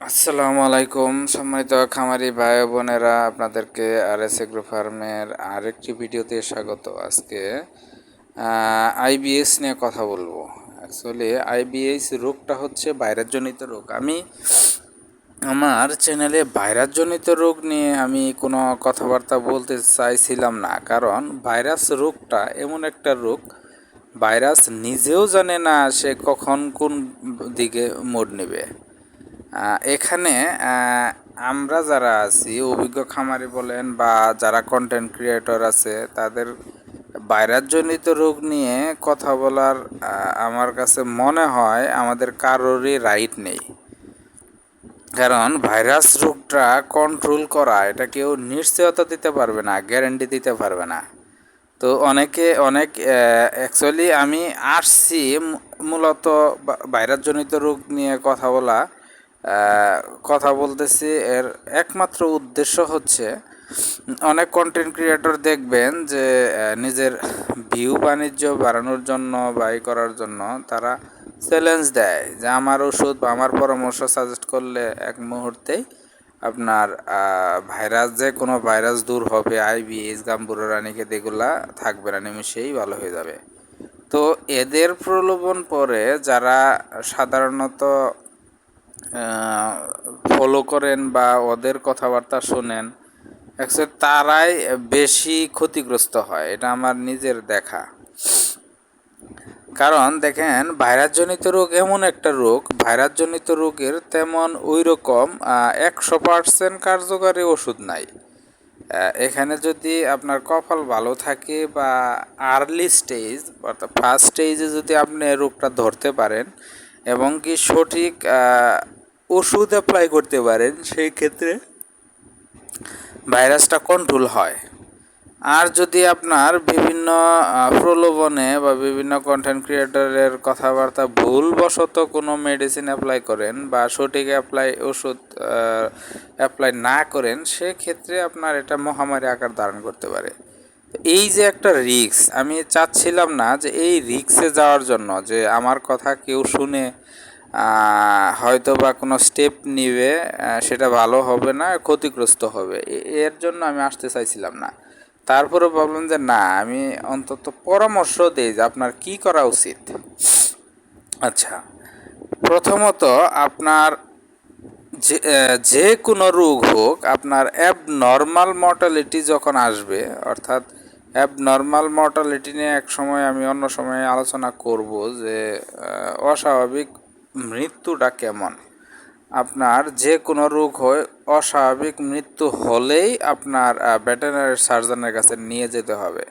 আসসালামু আলাইকুম, সম্মানিত খামারি ভাই বোনেরা, আপনাদেরকে আর এস এগ্রো ফার্মের আরেকটি ভিডিওতে স্বাগত। আজকে আইবিএস নিয়ে কথা বলব। অ্যাকচুয়ালি আইবিএস রোগটা হচ্ছে ভাইরাসজনিত রোগ। আমি আমার চ্যানেলে ভাইরাসজনিত রোগ নিয়ে আমি কোনো কথাবার্তা বলতে চাইছিলাম না। কারণ ভাইরাস রোগটা এমন একটা রোগ, ভাইরাস নিজেও জানে না সে কখন কোন দিকে মোড় নেবে। এখানে আমরা যারা আছি, অভিজ্ঞ খামারি বলেন বা যারা কন্টেন্ট ক্রিয়েটর আছে, তাদের ভাইরাসজনিত রোগ নিয়ে কথা বলার আমার কাছে মনে হয় আমাদের কারোরই রাইট নেই। কারণ ভাইরাস রোগটা কন্ট্রোল করা, এটা কেউ নিশ্চয়তা দিতে পারবে না গ্যারেন্টি দিতে পারবে না। তো অনেকে, অনেক অ্যাকচুয়ালি আমি আসছি মূলত ভাইরাসজনিত রোগ নিয়ে কথা বলা কথা বলতেছি। এর একমাত্র উদ্দেশ্য হচ্ছে, অনেক কন্টেন্ট ক্রিয়েটর দেখবেন যে নিজের ভিউ বাণিজ্য বাড়ানোর জন্য বাই করার জন্য তারা চ্যালেঞ্জ দেয় যে, আমার ওষুধ বা আমার পরামর্শ সাজেস্ট করলে এক মুহূর্তেই আপনার ভাইরাস যে কোনো ভাইরাস দূর হবে আইবিএস গাম্বুরো রানীকে এগুলা থাকবে না নিমিশেই ভালো হয়ে যাবে। তো এদের প্রলোভন পরে যারা সাধারণত ফলো করেন বা ওদের কথাবার্তা শোনেন অ্যাকচুয়ালি তারাই বেশি ক্ষতিগ্রস্ত হয়, এটা আমার নিজের দেখা। কারণ দেখেন, ভাইরাসজনিত রোগ এমন একটা রোগ, ভাইরাসজনিত রোগের তেমন ওই রকম একশো পার্সেন্ট কার্যকারী ওষুধ নাই। এখানে যদি আপনার কপাল ভালো থাকে বা আর্লি স্টেজ অর্থাৎ ফার্স্ট স্টেজে যদি আপনি রোগটা ধরতে পারেন, এবং কি সঠিক ওষুধ অ্যাপ্লাই করতে পারেন, সেই ক্ষেত্রে ভাইরাসটা কন্ট্রোল হয়। আর যদি আপনার বিভিন্ন প্রলোভনে বা বিভিন্ন কন্টেন্ট ক্রিয়েটরের কথাবার্তা ভুলবশত কোনো মেডিসিন অ্যাপ্লাই করেন বা সঠিক অ্যাপ্লাই ওষুধ অ্যাপ্লাই না করেন, সেক্ষেত্রে আপনার এটা মহামারী আকার ধারণ করতে পারে। এই যে একটা রিক্স আমি চাচ্ছিলাম না যে এই রিক্সে যাওয়ার জন্য, যে আমার কথা কেউ শুনে হয়তো বা কোনো স্টেপ নিবে সেটা ভালো হবে না, ক্ষতিগ্রস্ত হবে। এর জন্য আমি আসতে চাইছিলাম না। তারপরে ভাবলাম যে না, আমি অন্তত পরামর্শ দিই যে আপনার কি করা উচিত। আচ্ছা প্রথমত আপনার যে যে কোনো রোগ হোক, আপনার অ্যাব নর্মাল মর্টালিটি যখন আসবে, অর্থাৎ অ্যাব নর্মাল মর্টালিটি নিয়ে এক সময় আমি অন্য সময় আলোচনা করব যে অস্বাভাবিক মৃত্যুটা কেমন? আপনার যে কোনো রোগ হয়, অস্বাভাবিক মৃত্যু হলেই আপনার ভেটেনারি সার্জনের কাছে নিয়ে যেতে হবে।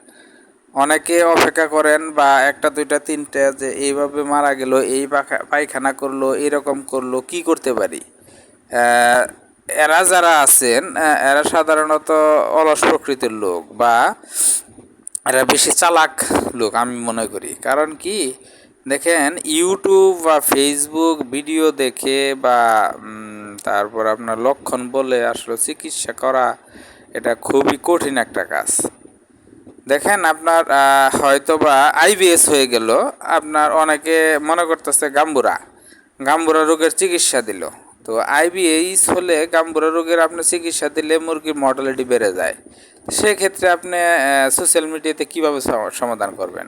অনেকে অপেক্ষা করেন বা একটা, দুইটা, তিনটা যে এইভাবে মারা গেল, এই পায়খানা করল, এরকম করল, কি করতে পারি? এরা যারা আছেন এরা সাধারণত অলস প্রকৃতির লোক বা এরা বেশি চালাক লোক, আমি মনে করি। কারণ কি? দেখেন ইউটিউব বা ফেসবুক ভিডিও দেখে বা তারপর আপনার লক্ষণ বলে আসলে চিকিৎসা করা, এটা খুবই কঠিন একটা কাজ। দেখেন আপনার হয়তো বা আইবিএস হয়ে গেল, আপনার অনেকে মনে করতেছে গাম্বুরা গাম্বুরা রোগের চিকিৎসা দিল। তো আইবিএস হলে গাম্বুরা রোগের আপনি চিকিৎসা দিলে মুরগির মর্টালিটি বেড়ে যায়। সেক্ষেত্রে আপনি সোশ্যাল মিডিয়াতে কীভাবে সমাধান করবেন?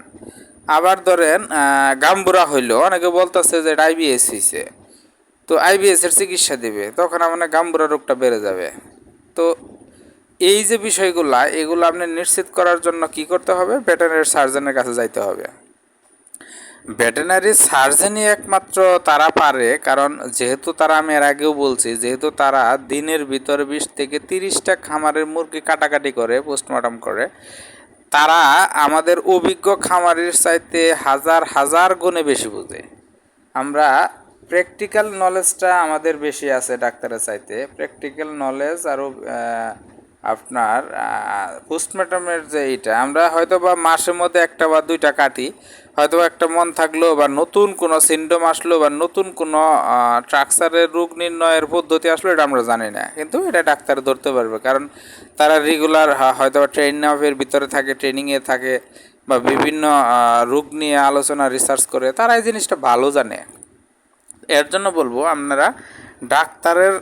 আবার ধরেন গাম্বুরা হইল। অনেকে বলতেছে যে এটা আইবিএস হয়েছে তো আইবিএস এর চিকিৎসা দেবে, তখন আপনার গাম্বুরা রোগটা বেড়ে যাবে। তো এই যে বিষয়গুলা, এগুলো আপনি নিশ্চিত করার জন্য কি করতে হবে? ভেটেনারি সার্জনের কাছে যাইতে হবে। ভেটেনারি সার্জনই একমাত্র তারা পারে, কারণ যেহেতু তারা আমি এর আগেও বলছি, যেহেতু তারা দিনের ভিতরে বিশ থেকে তিরিশটা খামারের মুরগি কাটাকাটি করে পোস্টমর্টম করে তারা আমাদের অভিজ্ঞ খামারের চাইতে হাজার হাজার গুণে বেশি বুঝে। আমরা প্র্যাকটিক্যাল নলেজটা আমাদের বেশি আছে ডাক্তারের চাইতে। প্র্যাকটিক্যাল নলেজ আরও আপনার পোস্টমর্টমের যে এটা আমরা হয়তো বা মাসের মধ্যে একটা বা দুইটা কাটি হয়তো একটা মন থাকল বা নতুন কোনো সিন্ডম আসলো বা নতুন কোনো ট্রাকচারের রোগ নির্ণয়ের পদ্ধতি আসলো এটা আমরা জানি না। কিন্তু এটা ডাক্তার ধরতে পারবে, কারণ তারা রেগুলার হয়তো ট্রেনিং অফের ভিতরে থাকে ট্রেনিংয়ে থাকে, বা বিভিন্ন রোগ নিয়ে আলোচনা রিসার্চ করে, তারা এই জিনিসটা ভালো জানে। এর জন্য বলব, আপনারা ডাক্তারের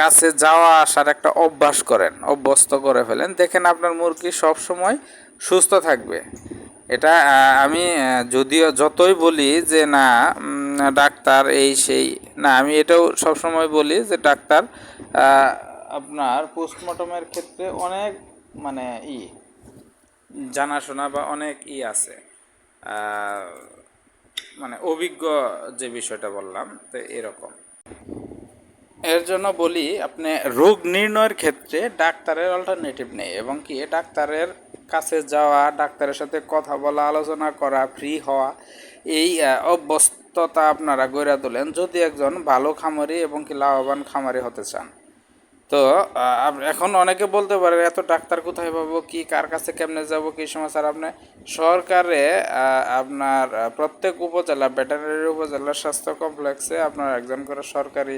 কাছে যাওয়া আসার একটা অভ্যাস করেন, অভ্যস্ত করে ফেলেন। দেখেন আপনার মুরগি সব সময় সুস্থ থাকবে। এটা আমি যদিও যতই বলি যে না ডাক্তার এই সেই, না, আমি এটাও সবসময় বলি যে ডাক্তার আপনার পোস্টমর্টমের ক্ষেত্রে অনেক মানে ই, জানাশোনা বা অনেক ই আছে। মানে অভিজ্ঞ যে বিষয়টা বললাম, তো এরকম। এর জন্য বলি, আপনি রোগ নির্ণয়ের ক্ষেত্রে ডাক্তারের অল্টারনেটিভ নেই এবং কি ডাক্তারের কাছে যাওয়া, ডাক্তারের সাথে কথা বলা, আলোচনা করা ফ্রি হওয়া, এই অভ্যস্ততা আপনারা গড়ে তোলেন যদি একজন ভালো খামারি এবং কি লাভবান খামারি হতে চান। তো এখন অনেকে বলতে পারে, এত ডাক্তার কোথায় পাবো? কি, কার কাছে কেমনে যাব? কি সময় স্যার আপনি, সরকারে আপনার প্রত্যেক উপজেলা, ভেটেরিনারি উপজেলা স্বাস্থ্য কমপ্লেক্সে আপনার একজন করে সরকারি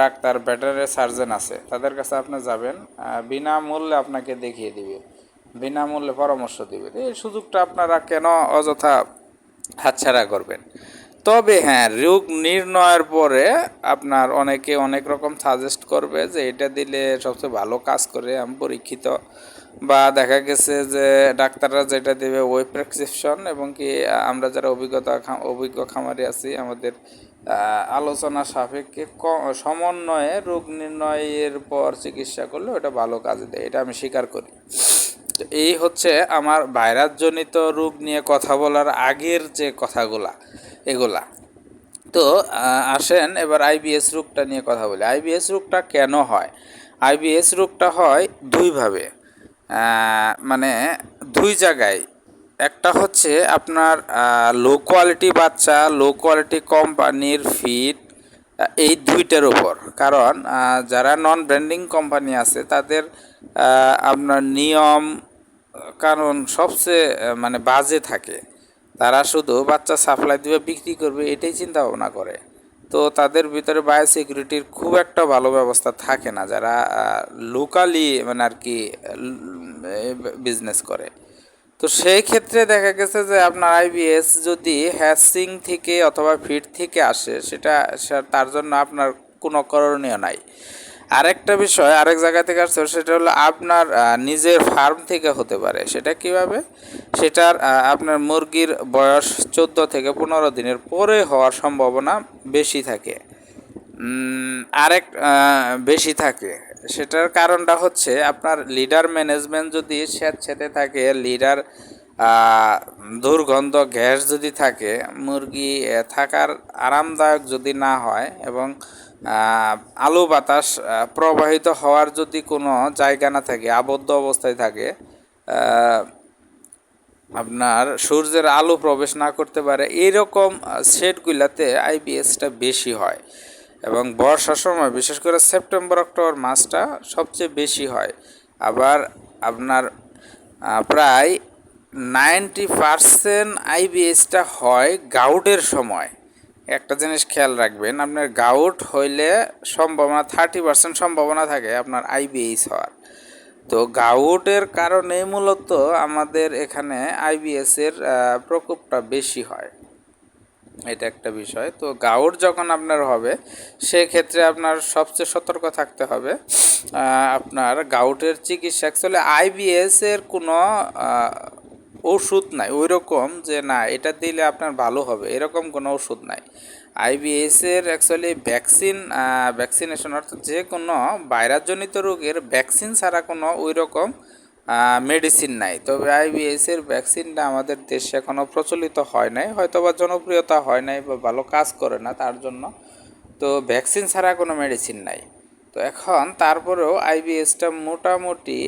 ডাক্তার, ভেটেরিনারি সার্জন আছে। তাদের কাছে আপনি যাবেন বিনামূল্যে আপনাকে দেখিয়ে দিবে। বিনামূল্যে পরামর্শ দিবে। এই সুযোগটা আপনারা কেন অযথা হাতছাড়া করবেন? তবে হ্যাঁ রোগ নির্ণয়ের পরে আপনার অনেকে অনেক রকম সাজেস্ট করবে যে এটা দিলে সবচেয়ে ভালো কাজ করে, আমি পরীক্ষিত। বা দেখা গেছে যে ডাক্তাররা যেটা দেবে ওই প্রেসক্রিপশন এবং কি, আমরা যারা অভিজ্ঞতা অভিজ্ঞ খামারি আছি, আমাদের আলোচনা সাপেক্ষে সমন্বয়ে রোগ নির্ণয়ের পর চিকিৎসা করলে ওটা ভালো কাজে দেয়, এটা আমি স্বীকার করি। তো এই হচ্ছে আমার ভাইরাসজনিত রোগ নিয়ে কথা বলার আগের যে কথাগুলা। এগুলা। তো আসেন এবার আইবিএস রোগটা নিয়ে কথা বলি। আইবিএস রোগটা কেন হয়? আইবিএস রোগটা হয় দুইভাবে। মানে দুই জায়গায়। একটা হচ্ছে আপনার লো কোয়ালিটি বাচ্চা লো কোয়ালিটি কোম্পানির ফিড এই দুইটার উপর। কারণ যারা নন ব্র্যান্ডিং কোম্পানি আছে, তাদের আপনার নিয়ম, কারণ সবচেয়ে মানে বাজে থাকে। তারা শুধু বাচ্চা সাপ্লাই দিবে, বিক্রি করবে, এটাই চিন্তা ভাবনা করে। তো তাদের ভিতরে বায়ো সিকিউরিটির খুব একটা ভালো ব্যবস্থা থাকে না, যারা লোকালি মানে আর কি বিজনেস করে। তো সেই ক্ষেত্রে দেখা গেছে যে আপনার আইবিএস যদি হ্যাসিং থেকে অথবা ফিড থেকে আসে, সেটা তার জন্য আপনার কোনো করণীয় নাই। আরেকটা বিষয়, আরেক জায়গা থেকে আসছে, সেটা হলো আপনার নিজের ফার্ম থেকে হতে পারে। সেটা কীভাবে? সেটার আপনার মুরগির বয়স চোদ্দ থেকে পনেরো দিনের পরে হওয়ার সম্ভাবনা বেশি থাকে। আরেক বেশি থাকে। সেটার কারণটা হচ্ছে আপনার লিডার ম্যানেজমেন্ট যদি স্যাঁতস্যাঁতে থাকে লিডার দুর্গন্ধ, গ্যাস যদি থাকে, মুরগি থাকার আরামদায়ক যদি না হয় এবং আলো বাতাস প্রবাহিত হওয়ার যদি কোনো জায়গা না থাকে, আবদ্ধ অবস্থায় থাকে আপনার সূর্যের আলো প্রবেশ না করতে পারে এইরকম সেটগুলাতে আইবিএসটা বেশি হয়। এবং বর্ষার সময়, বিশেষ করে সেপ্টেম্বর, অক্টোবর মাসটা সবচেয়ে বেশি হয়। আবার আপনার প্রায় নাইনটি পারসেন্ট আইবিএসটা হয় গাউডের সময়। একটা জিনিস খেয়াল রাখবেন আপনার গাউট হইলে সম্ভাবনা থার্টি পার্সেন্ট সম্ভাবনা থাকে আপনার আইবিএস হওয়ার। তো গাউটের কারণে মূলত আমাদের এখানে আইবিএস এর আহ, প্রকোপটা বেশি হয়। এটা একটা বিষয়। তো গাউট যখন আপনার হবে সেক্ষেত্রে আপনার সবচেয়ে সতর্ক থাকতে হবে আপনার গাউটের চিকিৎসা। অ্যাকচুয়ালি আইবিএস এর কোনো ওষুধ নাই ওই রকম যে না, এটা দিলে আপনার ভালো হবে, এরকম কোনো ওষুধ নাই। আইবিএস এর অ্যাকচুয়ালি ভ্যাকসিন ভ্যাকসিনেশন অর্থাৎ যে কোনো ভাইরাসজনিত রোগের ভ্যাকসিন ছাড়া কোনো ওই রকম মেডিসিন নাই। তবে আইবিএস এর ভ্যাকসিনটা আমাদের দেশে এখনও প্রচলিত হয় নাই হয়তো বা জনপ্রিয়তা হয় নাই বা ভালো কাজ করে না তার জন্য। তো ভ্যাকসিন ছাড়া কোনো মেডিসিন নাই। তো এখন তারপরেও আইবিএসটা মোটামুটি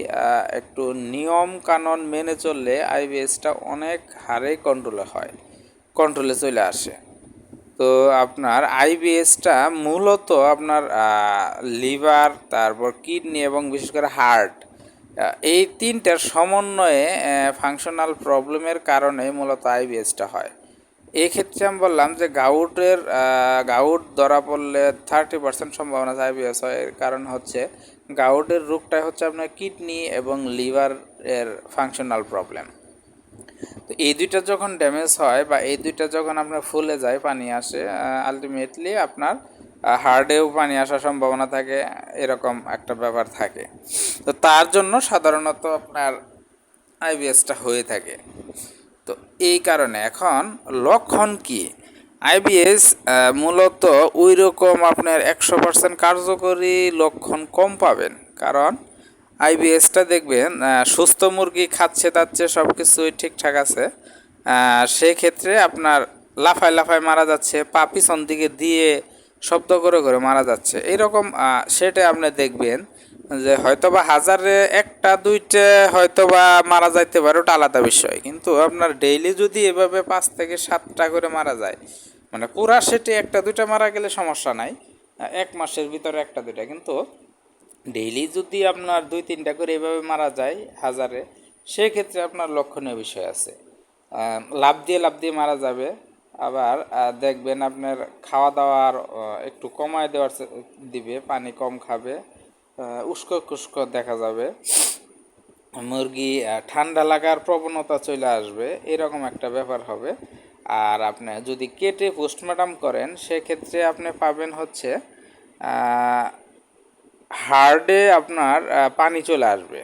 একটু নিয়ম কানুন মেনে চললে আইবিএসটা অনেক হারে কন্ট্রোলে হয় কন্ট্রোলে চলে আসে। তো আপনার আইবিএসটা মূলত আপনার লিভার, তারপর কিডনি এবং বিশেষ করে হার্ট এই তিনটার সমন্বয়ে ফাংশনাল প্রবলেমের কারণে মূলত আইবিএসটা হয়। এই ক্ষেত্রে আমি বললাম যে গাউটের গাউট ধরা পড়লে থার্টি পার্সেন্ট সম্ভাবনা আইবিএস হয়। এর কারণ হচ্ছে গাউটের রোগটাই হচ্ছে আপনার কিডনি এবং লিভার এর ফাংশনাল প্রবলেম তো এই দুইটা যখন ড্যামেজ হয় বা এই দুইটা যখন আপনার ফুলে যায়, পানি আসে আলটিমেটলি আপনার হার্ডেও পানি আসার সম্ভাবনা থাকে, এরকম একটা ব্যাপার থাকে। তো তার জন্য সাধারণত আপনার আইবিএসটা হয়ে থাকে। তো এই কারণে এখন লক্ষণ কি? আইবিএস মূলত ওই রকম আপনার একশো পার্সেন্ট কার্যকরী লক্ষণ কম পাবেন। কারণ আইবিএসটা দেখবেন সুস্থ মুরগি খাচ্ছে দাচ্ছে সব কিছুই ঠিকঠাক আছে। সেক্ষেত্রে আপনার লাফায় লাফায় মারা যাচ্ছে পা পিছন দিকে দিয়ে শব্দ করে করে মারা যাচ্ছে। এইরকম আহ, সেটা আপনি দেখবেন। যে হয়তোবা হাজারে একটা, দুইটা হয়তোবা মারা যাইতে পারে, ওটা আলাদা বিষয়। কিন্তু আপনার ডেইলি যদি এভাবে পাঁচ থেকে সাতটা করে মারা যায় মানে পুরা সেটে একটা, দুইটা মারা গেলে সমস্যা নাই। এক মাসের ভিতরে একটা, দুইটা। কিন্তু ডেইলি যদি আপনার দুই, তিনটা করে এভাবে মারা যায় হাজারে, সেক্ষেত্রে আপনার লক্ষণীয় বিষয় আছে। লাভ দিয়ে লাভ দিয়ে মারা যাবে। আবার দেখবেন আপনার খাওয়া দাওয়ার একটু কমায় দেওয়ার দিবে, পানি কম খাবে। উস্কো কুস্কো দেখা যাবে। মুরগি ঠান্ডা লাগার প্রবণতা চলে আসবে, এরকম একটা ব্যাপার হবে। আর আপনি যদি কেটে পোস্টমর্টম করেন, সেক্ষেত্রে আপনি পাবেন হচ্ছে হার্ডে আপনার পানি চলে আসবে।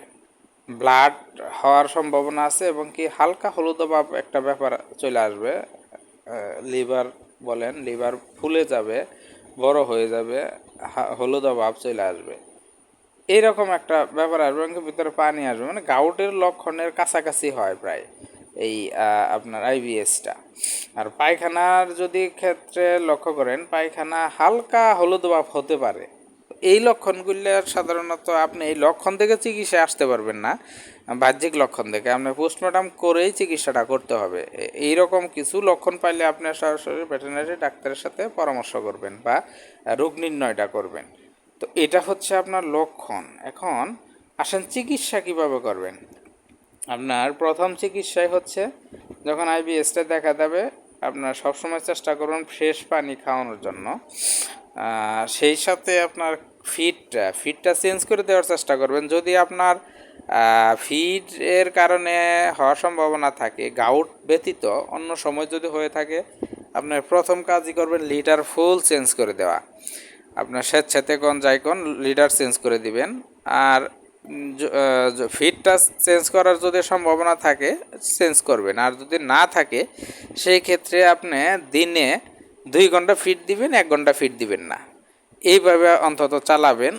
ব্লাড হওয়ার সম্ভাবনা আছে এবং কি হালকা হলুদ ভাব একটা ব্যাপার চলে আসবে। লিভার বলেন, লিভার ফুলে যাবে, বড় হয়ে যাবে হলুদ ভাব চলে আসবে। এইরকম একটা ব্যাপার আসবে এবং ভিতরে পানি আসবে। মানে গাউটের লক্ষণের কাছাকাছি হয় প্রায় এই আপনার আইবিএসটা আর পায়খানার যদি ক্ষেত্রে লক্ষ্য করেন, পায়খানা হালকা হলুদ ভাব হতে পারে। এই লক্ষণগুলো সাধারণত আপনি এই লক্ষণ থেকে চিকিৎসা আসতে পারবেন না, বাহ্যিক লক্ষণ থেকে। আপনি পোস্টমর্টম করেই চিকিৎসাটা করতে হবে। এ- এইরকম কিছু লক্ষণ পাইলে আপনি সরাসরি ভেটেরিনারি ডাক্তারের সাথে পরামর্শ করবেন বা রোগ নির্ণয়টা করবেন। তো এটা হচ্ছে আপনার লক্ষণ। এখন আসেন চিকিৎসা কীভাবে করবেন? আপনার প্রথম চিকিৎসাই হচ্ছে যখন আইবিএসটা দেখা দেবে আপনার সবসময় চেষ্টা করুন ফ্রেশ পানি খাওয়ানোর জন্য। সেই সাথে আপনার ফিডটা ফিডটা চেঞ্জ করে দেওয়ার চেষ্টা করবেন। যদি আপনার ফিড কারণে হওয়ার সম্ভাবনা থাকে গাউট ব্যতীত অন্য সময় যদি হয়ে থাকে, আপনার প্রথম কাজই করবেন লিটার ফুল চেঞ্জ করে দেওয়া। আপনার স্বেচ্ছাতে কোন যাই কোন লিডার চেঞ্জ করে দিবেন। আর ফিডটা চেঞ্জ করার যদি সম্ভাবনা থাকে চেঞ্জ করবেন। আর যদি না থাকে সেই ক্ষেত্রে আপনি দিনে দুই ঘণ্টা ফিট দিবেন এক ঘণ্টা ফিট দিবেন না। এইভাবে অন্তত চালাবেন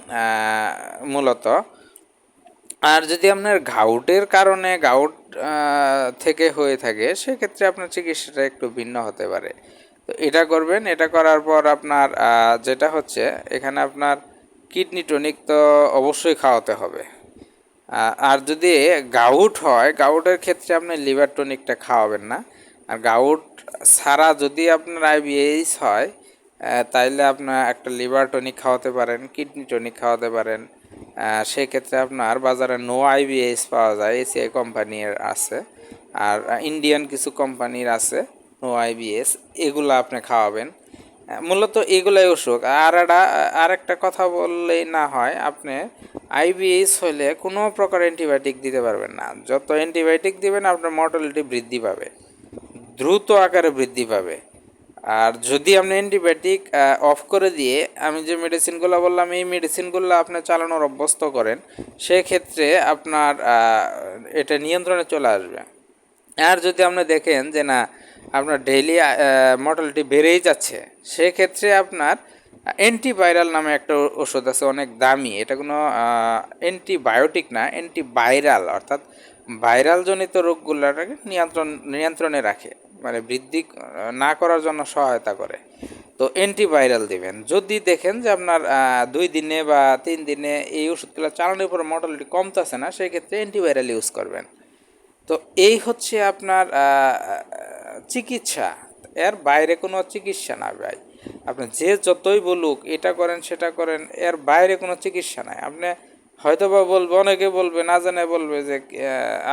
মূলত। আর যদি আপনার ঘাউটের কারণে আহ, থেকে হয়ে থাকে সেক্ষেত্রে আপনার চিকিৎসাটা একটু ভিন্ন হতে পারে। এটা করবেন, এটা করার পর আপনার যেটা হচ্ছে, এখানে আপনার কিডনি টনিক তো অবশ্যই খাওয়াতে হবে। আর যদি গাউট হয়, গাউটের ক্ষেত্রে আপনি লিভার টনিকটা খাওয়াবেন না। আর গাউট ছাড়া যদি আপনার আইবিএইচ হয় তাইলে আপনার একটা লিভার টনিক খাওয়াতে পারেন, কিডনি টনিক খাওয়াতে পারেন। সেক্ষেত্রে আপনার বাজারে নো আইবিএইচ পাওয়া যায়, এসিআই কোম্পানির আছে। আর ইন্ডিয়ান কিছু কোম্পানির আছে। নো আইবিএস এগুলো আপনি খাওয়াবেন। মূলত এগুলাই অসুখ। আর একটা আর একটা কথা বললেই না হয়, আপনি আইবিএস হলে কোনো প্রকার অ্যান্টিবায়োটিক দিতে পারবেন না। যত অ্যান্টিবায়োটিক দিবেন, আপনার মর্টালিটি বৃদ্ধি পাবে। দ্রুত আকারে বৃদ্ধি পাবে। আর যদি আপনি অ্যান্টিবায়োটিক অফ করে দিয়ে, আমি যে মেডিসিনগুলো বললাম, এই মেডিসিনগুলো আপনি চালানোর অভ্যস্ত করেন, সেক্ষেত্রে আপনার এটা নিয়ন্ত্রণে চলে আসবে। আর যদি আপনি দেখেন যে না আপনার ডেইলি মর্টালিটি বেড়েই যাচ্ছে। সেক্ষেত্রে আপনার অ্যান্টিভাইরাল নামে একটা ওষুধ আছে, অনেক দামি। এটা কোনো অ্যান্টিবায়োটিক না অ্যান্টিভাইরাল অর্থাৎ ভাইরাল জনিত রোগগুলোটাকে নিয়ন্ত্রণ, নিয়ন্ত্রণে রাখে। মানে বৃদ্ধি না করার জন্য সহায়তা করে। তো অ্যান্টিভাইরাল দিবেন। যদি দেখেন যে আপনার দুই দিনে বা তিন দিনে এই ওষুধগুলো চালানোর পর মর্টালিটি কমতেছে না, সেক্ষেত্রে অ্যান্টিভাইরাল ইউজ করবেন। তো এই হচ্ছে আপনার চিকিৎসা। এর বাইরে কোনো চিকিৎসা না ভাই। আপনি যে যতই বলুক, এটা করেন, সেটা করেন, এর বাইরে কোনো চিকিৎসা নাই। আপনি হয়তো বা বলবে, অনেকে বলবে, না জানে বলবে যে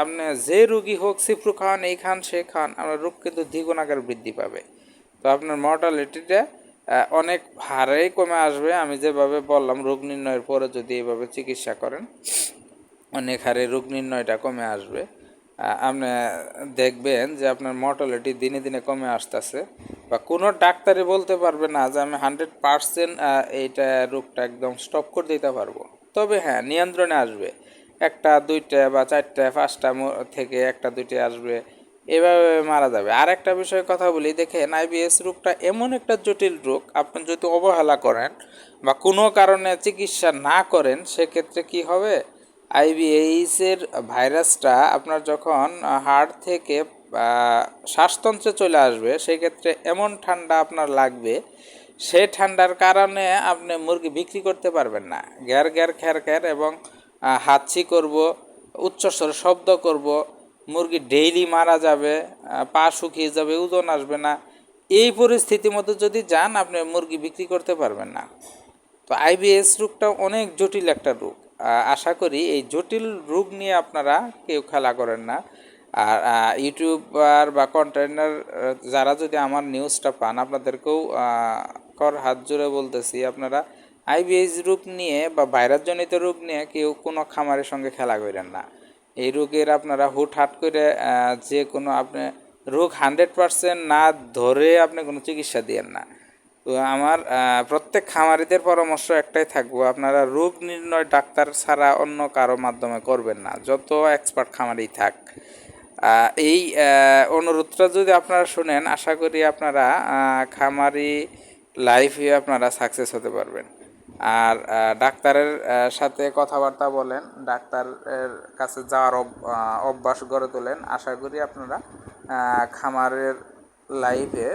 আপনি যে রুগী হোক সিফ্রু খান, এই খান, সে খান, আপনার রোগ কিন্তু দ্বিগুণ আকার বৃদ্ধি পাবে। তো আপনার মর্টালিটিটা অনেক হারেই কমে আসবে। আমি যেভাবে বললাম, রোগ নির্ণয়ের পরে যদি এভাবে চিকিৎসা করেন, অনেক হারে রোগ নির্ণয়টা কমে আসবে। আপনি দেখবেন যে আপনার মর্টালিটি দিনে দিনে কমে আসতেছে বা কোনো ডাক্তারই বলতে পারবে না যে আমি হান্ড্রেড পারসেন্ট এইটা রোগটা একদম স্টপ করে দিতে পারব। তবে হ্যাঁ নিয়ন্ত্রণে আসবে। একটা, দুইটা বা চারটা, পাঁচটা থেকে একটা, দুইটা আসবে, এভাবে মারা যাবে। আর একটা বিষয়ে কথা বলি, দেখেন আইবিএস রোগটা এমন একটা জটিল রোগ, আপনি যদি অবহেলা করেন বা কোনো কারণে চিকিৎসা না করেন, সেক্ষেত্রে কি হবে? আইবিএইস এর ভাইরাসটা আপনার যখন হার্ট থেকে শ্বাসতন্ত্রে চলে আসবে, সেক্ষেত্রে এমন ঠান্ডা আপনার লাগবে সেই ঠান্ডার কারণে আপনি মুরগি বিক্রি করতে পারবেন না। গ্যার গ্যার খ্যার খ্যার এবং হাঁচি করব, উচ্চস্বরে শব্দ করব, মুরগি ডেইলি মারা যাবে পা শুকিয়ে যাবে, ওজন আসবে না। এই পরিস্থিতির মধ্যে যদি যান, আপনি মুরগি বিক্রি করতে পারবেন না। তো আইবিএস রোগটা অনেক জটিল একটা রোগ। আশা করি এই জটিল রোগ নিয়ে আপনারা কেউ খেলা করেন না। আর ইউটিউবার বা কন্টেন্টার যারা যদি আমার নিউজটা পান, আপনাদেরকেও কর হাত জোরে বলতেছি, আপনারা আইবিএস রোগ নিয়ে বা ভাইরাসজনিত রোগ নিয়ে কেউ কোনো খামারের সঙ্গে খেলা করেন না। এই রোগের আপনারা হুট হুটহাট করে যে কোনো আপনি রোগ হান্ড্রেড পার্সেন্ট না ধরে আপনি কোনো চিকিৎসা দিয়েন না। তো আমার প্রত্যেক খামারিদের পরামর্শ একটাই থাকব, আপনারা রোগ নির্ণয় ডাক্তার ছাড়া অন্য কারও মাধ্যমে করবেন না, যত এক্সপার্ট খামারি থাক। এই অনুরোধটা যদি আপনারা শুনেন, আশা করি আপনারা খামারি লাইফে আপনারা সাকসেস হতে পারবেন। আর ডাক্তারের সাথে কথাবার্তা বলেন, ডাক্তারের কাছে যাওয়ার অভ্যাস গড়ে তোলেন, আশা করি আপনারা খামারের লাইফে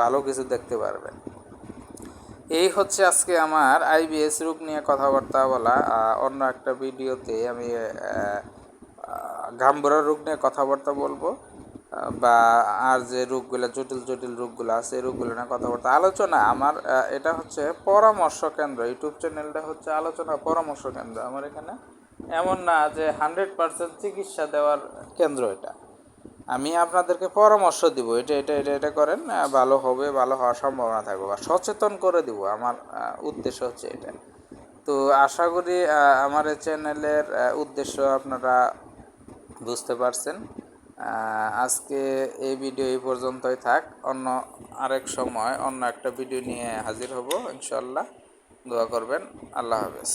ভালো কিছু দেখতে পারবেন। এই হচ্ছে আজকে আমার আইবিএস রোগ নিয়ে কথাবার্তা বলা অন্য একটা ভিডিওতে আমি ঘামবুড়া রোগ নিয়ে কথাবার্তা বলব বা আর যে রোগগুলো জটিল জটিল রোগগুলো আছে, এই রোগগুলো নিয়ে কথাবার্তা। আলোচনা আমার এটা হচ্ছে পরামর্শ কেন্দ্র। ইউটিউব চ্যানেলটা হচ্ছে আলোচনা পরামর্শ কেন্দ্র। আমার এখানে এমন না যে হান্ড্রেড পার্সেন্ট চিকিৎসা দেওয়ার কেন্দ্র এটা। আমি আপনাদেরকে পরামর্শ দিব, এটা এটা এটা এটা করেন ভালো হবে, ভালো হওয়ার সম্ভাবনা থাকবে বা সচেতন করে দিব। আমার উদ্দেশ্য হচ্ছে এটা। তো আশা করি আমার এই চ্যানেলের উদ্দেশ্য আপনারা বুঝতে পারছেন। আজকে এই ভিডিও এই পর্যন্তই থাক। অন্য আরেক সময় অন্য একটা ভিডিও নিয়ে হাজির হব ইনশাল্লাহ দোয়া করবেন। আল্লাহ হাফেজ।